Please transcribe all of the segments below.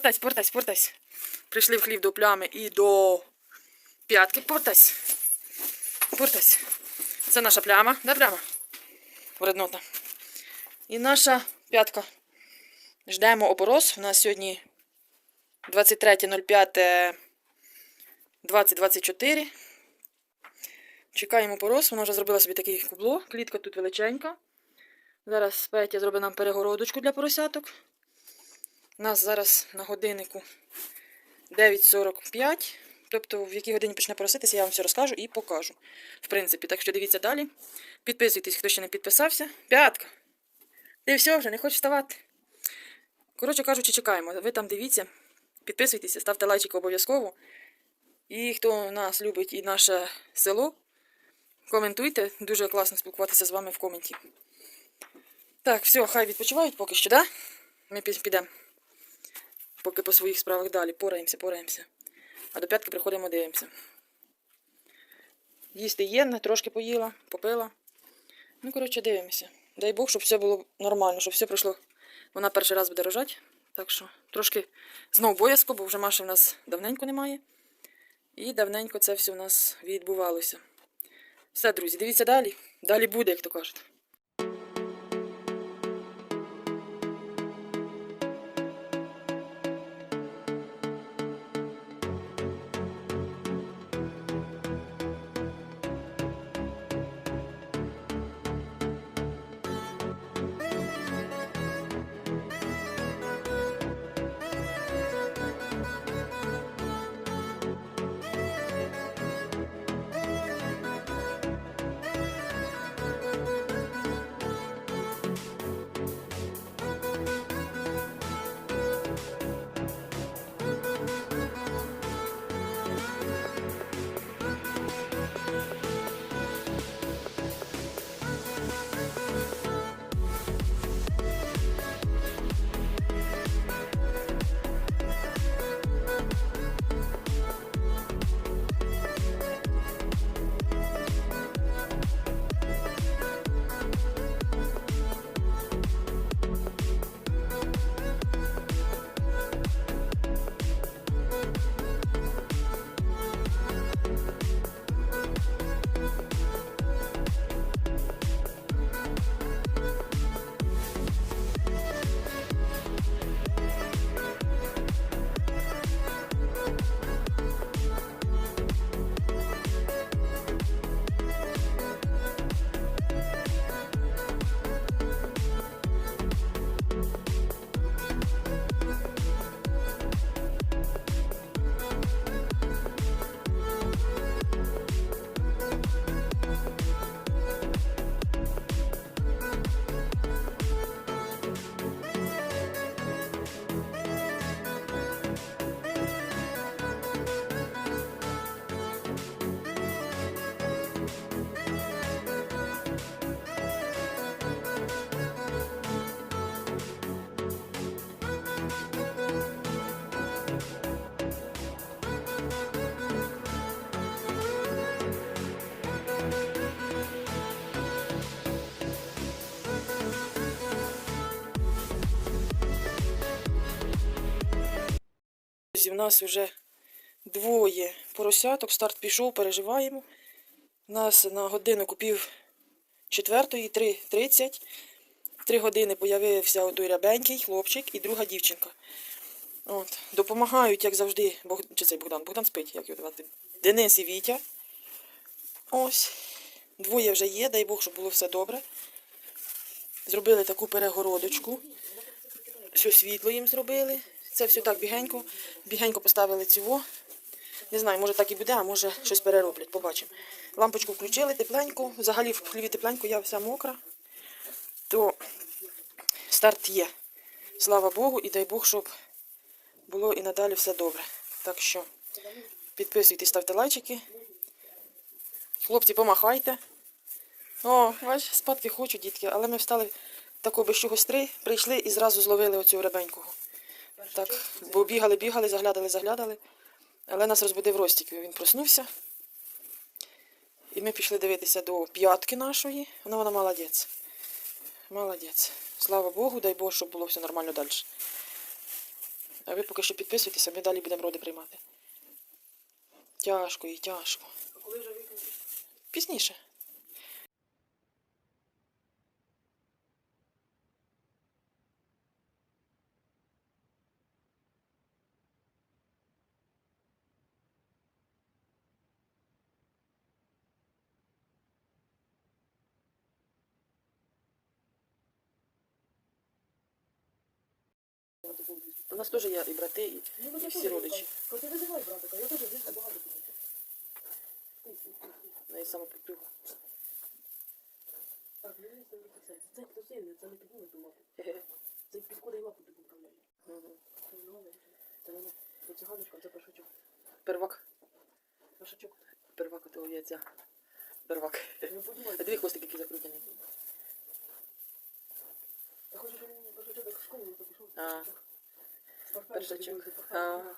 Повертайся, повертайся, повертайся. Прийшли в хлів до плями і до п'ятки. Повертайся. Повертайся. Це наша пляма. Де пляма? Вреднота. І наша п'ятка. Ждемо опорос. У нас сьогодні 23.05.2024. Чекаємо порос. Вона вже зробила собі таке кубло. Клітка тут величенька. Зараз Петя зробить нам перегородочку для поросяток. У нас зараз на годиннику 9.45. Тобто, в якій годині почне пороситися, я вам все розкажу і покажу. В принципі, так що дивіться далі. Підписуйтесь, хто ще не підписався. П'ятка. Ти все вже не хочеш вставати. Коротше кажучи, чекаємо. Ви там дивіться, підписуйтеся, ставте лайчик обов'язково. І хто нас любить і наше село, коментуйте. Дуже класно спілкуватися з вами в коменті. Так, все, хай відпочивають поки що, да? Ми підемо. Поки по своїх справах далі. Пораємося, пораємося. А до п'ятки приходимо, дивимося. Їсти є, трошки поїла, попила. Ну, коротше, дивимося. Дай Бог, щоб все було нормально, щоб все пройшло. Вона перший раз буде рожати. Так що трошки знов боязко, бо вже Маші в нас давненько немає. І давненько це все в нас відбувалося. Все, друзі, дивіться далі. Далі буде, як то кажуть. Нас вже двоє поросяток, старт пішов, переживаємо. У нас на годину купів четвертої, 3.30. Три години появився той рябенький хлопчик і друга дівчинка. От. Допомагають, як завжди, Бог... чи цей Богдан, Богдан спить, як його звати? Денис і Вітя. Ось. Двоє вже є, дай Бог, щоб було все добре. Зробили таку перегородочку. Все світло їм зробили. Це все так бігенько. Бігенько поставили цього. Не знаю, може так і буде, а може щось перероблять, побачимо. Лампочку включили тепленько. Взагалі в хліві тепленько, я вся мокра. То старт є. Слава Богу, і дай Бог, щоб було і надалі все добре. Так що підписуйтесь, ставте лайчики. Хлопці, помахайте. О, бач, спадки хочу, дітки, але ми встали тако без чогось три, прийшли і зразу зловили оцю ребенького. Так, бо бігали, бігали, заглядали, заглядали. Але нас розбудив Ростік, він проснувся. І ми пішли дивитися до п'ятки нашої. Вона вона молодець. Молодець. Слава Богу, дай Бог, щоб було все нормально далі. А ви поки що підписуйтеся, ми далі будемо роди приймати. Тяжко і тяжко. А коли вже викинути? Пізніше. У нас теж є і брати, і, Ну, і всі родичі. Коли ти визивай братика, я теж десь багато буду. Навіть саме підпливу. Так, ну не знаю, це. Це хто сильний, це не підніме ту лапу. Це підходить лапу тобі управляє. Це не нове. Це воно. Це циганочка, це першачок. Первак. Першачок. Первак ото є ця. Первак. Не подумай. А дві хвостики які закрутені. Я хочу, щоб А. Першачок. тобі.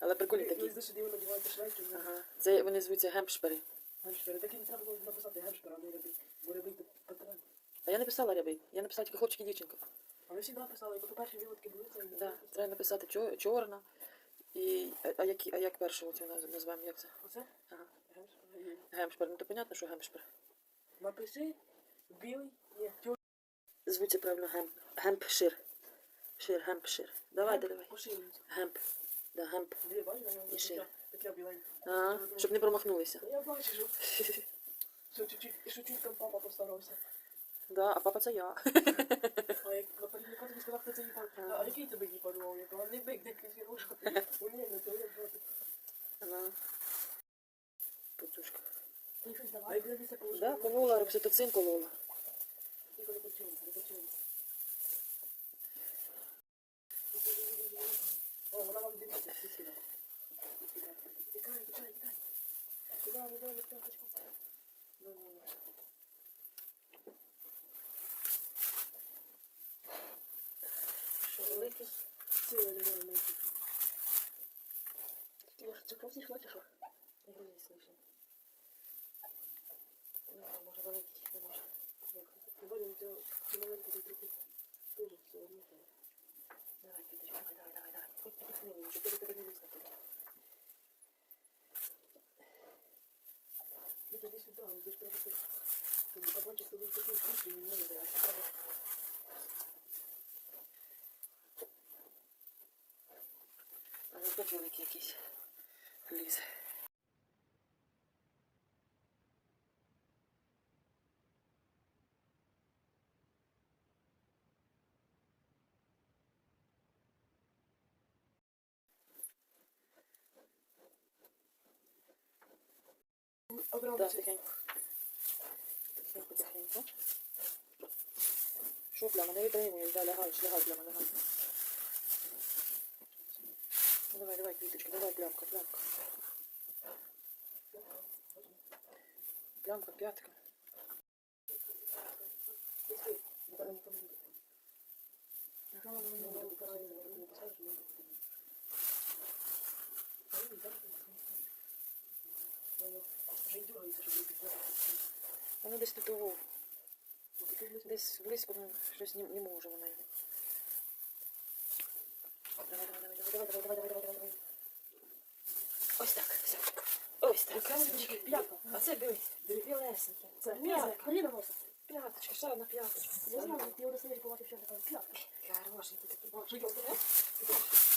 Але прикольні такі. десь дивно надівається швейки. Ага. Це вони звуться гемпшпери. Гемшпери. Так і не треба було написати гемшпер, а не рябий. Бо рябий то патрон. А я не писала рябий. Я написала тільки хлопчик і дівчинка. А ви завжди писали, бо перші виводки були, Да. Треба написати чо- чорна. І, а, як, а як першу цю наз- назвемо? Як це? Оце? Ага. Гемшпер. Гемпшпер. Ну то понятно, що гемпшпер. Напиши білий, ні. Звуться правильно гемп. Гемпшир. Шир, гемпшир. Давайте, давай. Гемп. Да, гемп. На І біленьке. А, щоб не промахнулися. Я бачу, що, чуть-чуть, там папа постарався. Да, а папа це я. А як на передника тобі сказав, хто це їй пар- А який тебе їй парував? Я кажу, не бик, не кефірушка. Вони не то я брати. Вона. Пацюшка. Ти щось давай. А як дивися, положи. Да, колола, рокситоцин колола. О, вона вам дивіться, всі сіла. Тікай, тікай, тікай. Сюди, сюди, листяночку. Ну, ну, ну. Що великий? Цілий не можна знайти. Може, це кров зійшла, чи? Я не слышу. Ну, делать може, великий, не може. الكيس اللي صحيح ogromny. Dotychęku. Dotychęku, dotychęku. شوف لما هي طيب ما يبقى لها لها давай, давай, квіточка, давай, плямка, плямка. Плямка, п'ятка. Воно десь тут. Десь близько ну, щось не, не може вона його. Давай, давай, давай, давай, давай, давай, давай, давай. Ось так, все. Ось так. А це дивись. Білесеньке. Це м'язик. П'яточка, ще одна п'яточка. Я знаю, ти його досліджу побачив, що така п'яточка. Хорошенький такий. Боже, його бере.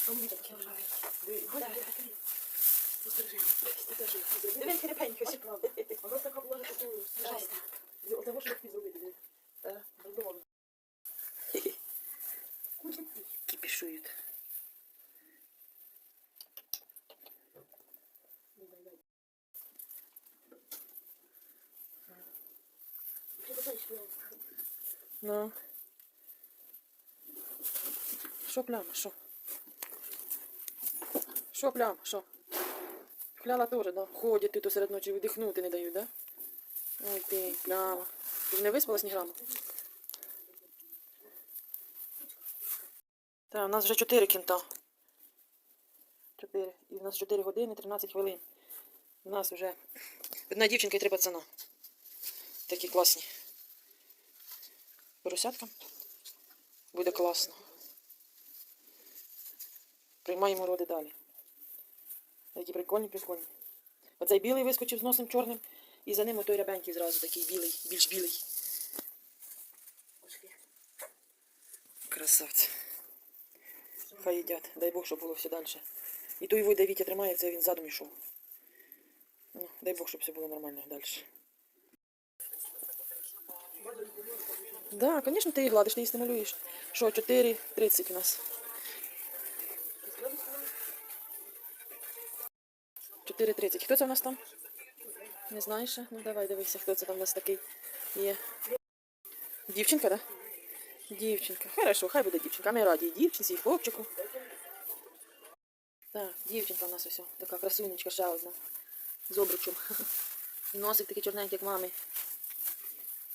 Мені таке жарить. Дивись, Подержи. Подержи. Дивись, крепенько, ще правда. А ось така була, що ти... Ось так. Отого, що ти зробити, Ну. Що пляма, що? Що пляма, що? Пляма теж, да? Ходять тут серед ночі видихнути не дають, да? Ой ти, пляма. Ти не виспалась ні грама? Так, у нас вже 4 кінта. 4. І у нас 4 години 13 хвилин. У нас вже одна дівчинка і три пацана. Такі класні. Поросятка. Буде класно. Приймаємо роди далі. Такі прикольні, прикольні. Оцей білий вискочив з носом чорним, і за ним отой рябенький зразу такий білий, більш білий. Красавці. Хай їдять. Дай Бог, щоб було все далі. І той вийде Вітя тримається, він задом йшов. Ну, дай Бог, щоб все було нормально далі. Да, звісно, ти її гладиш, ти її стимулюєш. Що, 4.30 у нас. 4.30. Хто це в нас там? Не знаєш? Ну давай дивися, хто це там у нас такий є. Дівчинка, так? Да? Дівчинка. Хорошо, хай буде дівчинка. Ми раді і дівчинці, і хлопчику. Так, дівчинка у нас ось. Така красунечка ще одна. З обручем. І Носик такий чорненький, як мами.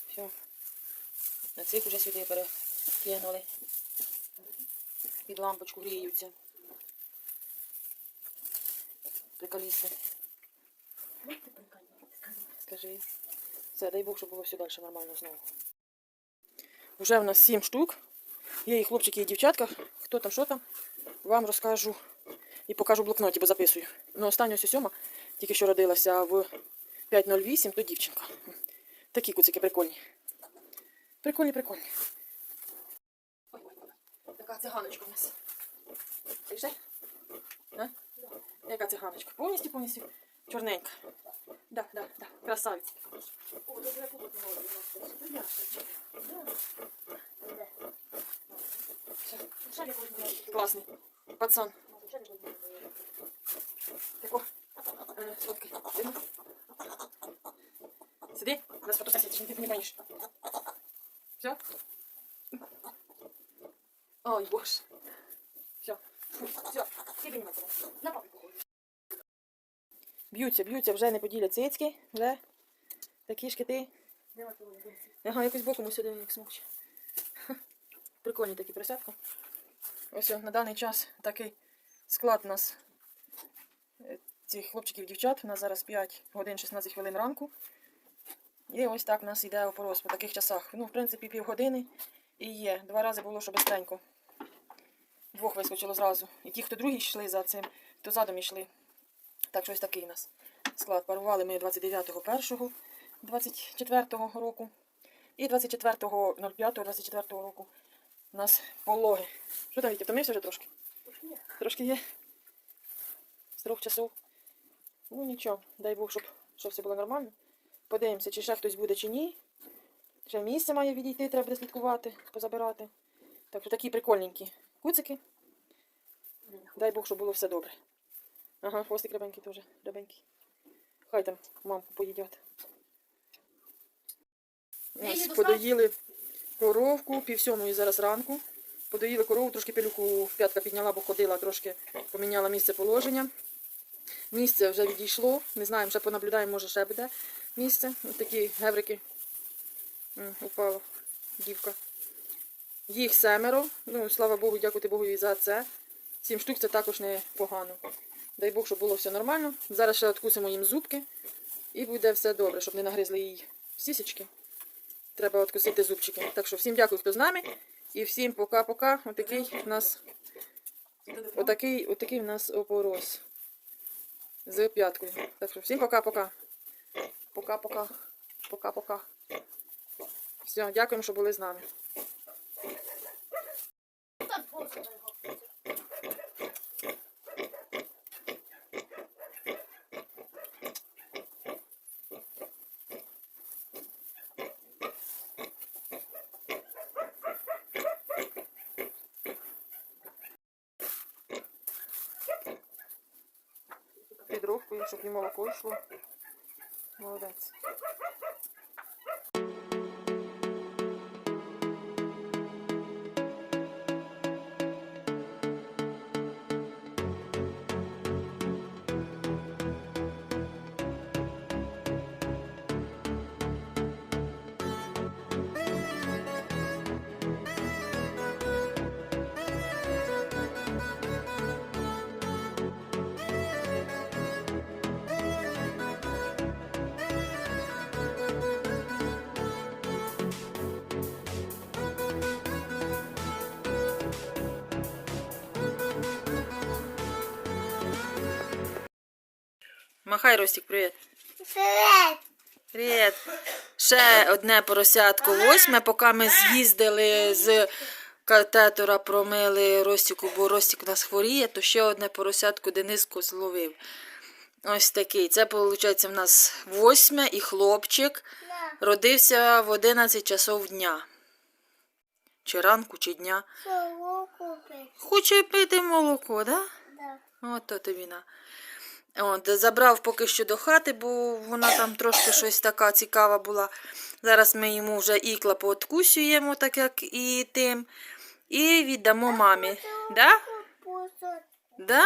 Все. На цих вже сюди перекинули. Під лампочку гріються. Приколісти. Скажи. Все, дай Бог, щоб було все далі нормально знову. Вже в нас сім штук. Є і хлопчики, і дівчатка. Хто там, що там, вам розкажу і покажу в блокноті, бо записую. Ну, остання ось сьома, тільки що родилася в 5.08, то дівчинка. Такі куцики прикольні. Прикольні, прикольні. Ой, ой, ой. Така циганочка у нас. Бачиш? А? Яка циганочка? Повністю, повністю чорненька. Да, да, да. Красавиця. О, тут тут говорю. Класний. Пацан. Тако. Е, Сфоткай. Сиди. У нас фотосесія, ти не понимаешь. Все? Ой, боже. Все. Все. Іди на. На похоже. Б'ються, б'ються, вже не поділять цицьки. Вже. Такі шкіти. Ага, якось боком сюди як смокче. Прикольні такі присядки. Ось на даний час такий склад у нас е, цих хлопчиків дівчат. У нас зараз 5 годин 16 хвилин ранку. І ось так у нас йде опорос по таких часах. Ну, в принципі, півгодини і є. Два рази було, що бистренько. Двох вискочило зразу. І ті, хто другі йшли за цим, то задом йшли. Так що ось такий у нас склад. Парували ми 29.01. 24 року. І 24.05.24 року у нас пологи. Що там, Вітя, втомився вже трошки? Пошли. Трошки є. З трьох часов. Ну нічого, дай Бог, щоб, щоб все було нормально. Подивимося, чи ще хтось буде, чи ні. Ще місце має відійти, треба буде слідкувати, позабирати. Так що такі прикольненькі куцики. Дай Бог, щоб було все добре. Ага, хвостик рябенький теж, рябенький. Хай там мамку поїдять. Ось подоїли коровку, пів сьомої зараз ранку. Подоїли корову, трошки пилюку п'ятка підняла, бо ходила, трошки поміняла місце положення. Місце вже відійшло. Не знаємо, ще понаблюдаємо, може ще буде місце. Ось такі геврики. Упала дівка. Їх семеро. Ну, слава Богу, дякувати Богу за це. Сім штук це також не погано. Дай Бог, щоб було все нормально. Зараз ще откусимо їм зубки. І буде все добре, щоб не нагризли їй сісечки. Треба откусити зубчики. Так що всім дякую, хто з нами. І всім пока-пока. Отакий у нас отакий, отакий у нас опорос. З п'яткою. Так що всім пока-пока. Пока-пока. Пока-пока. Все, дякуємо, що були з нами. Там просто на його. Під ровкою, щоб і молоко йшло. Молодець. Махай, Ростик, привіт. Привет. Привіт. Ще одне поросятко восьме, поки ми з'їздили з катетора, промили Ростику, бо Ростик у нас хворіє, то ще одне поросятко Дениско зловив. Ось такий. Це, виходить, в нас восьме і хлопчик родився в 11 часов дня. Чи ранку, чи дня. Хоче пити молоко, да? Да. От то тобі на. От, забрав поки що до хати, бо вона там трошки щось така цікава була. Зараз ми йому вже ікла пооткусюємо, так як і тим. І віддамо мамі. Да? Да?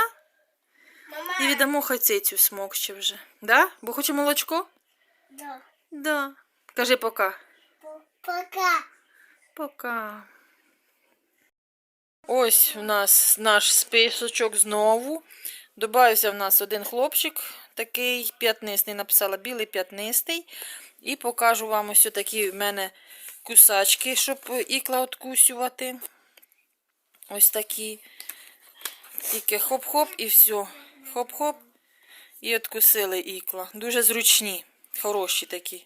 І віддамо хацицю смокче вже. Да? Бо хоче молочко? Да. Да. Кажи пока. Пока. Пока. Ось у нас наш списочок знову. Добавився в нас один хлопчик, такий п'ятнистий, написала білий п'ятнистий. І покажу вам ось такі в мене кусачки, щоб ікла откусювати. Ось такі. Тільки хоп-хоп і все. Хоп-хоп. І откусили ікла. Дуже зручні, хороші такі.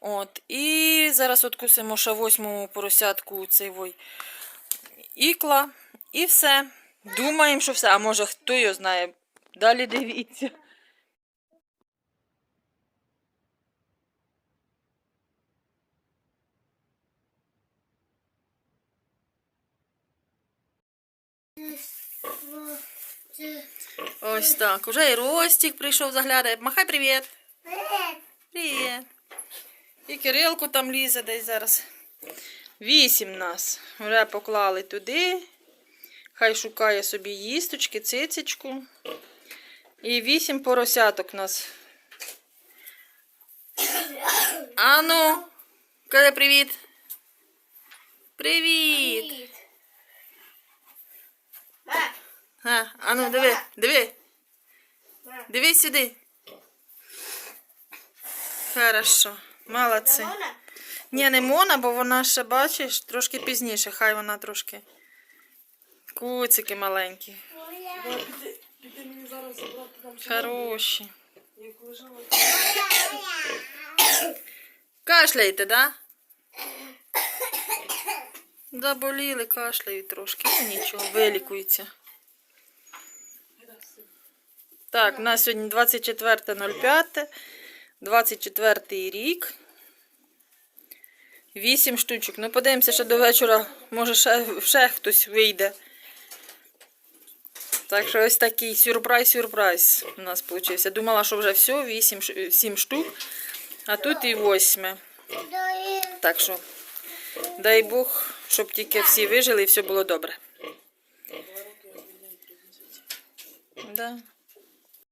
От. І зараз откусимо ще восьмому поросятку цей вой ікла. І все. Думаємо, що все. А може хто його знає. Далі дивіться. Ось так. Уже і Ростик прийшов заглядає. Махай привіт. Привет. Привіт. І Кирилку там лізе десь зараз. Вісім нас. Вже поклали туди. Хай шукає собі їсточки, цицечку. І вісім поросяток у нас. Ану, кажи привіт. Привіт. А, ану, диви, диви. Дивись сюди. Хорошо. Молодці. Ні, не Мона, бо вона ще, бачиш, трошки пізніше. Хай вона трошки. Куцики маленькі. Хороші. Кашляєте, да? Заболіли, кашляють трошки. Ну, нічого, вилікуються. Так, у нас сьогодні 24.05, 24 рік. Вісім штучок. Ну, подивимося, ще до вечора, може, ще, ще хтось вийде. Так що ось такий сюрприз-сюрприз у нас вийшов. Думала, що вже все, 8, 7 штук, а тут і восьме. Так що, дай Бог, щоб тільки всі вижили і все було добре. Да.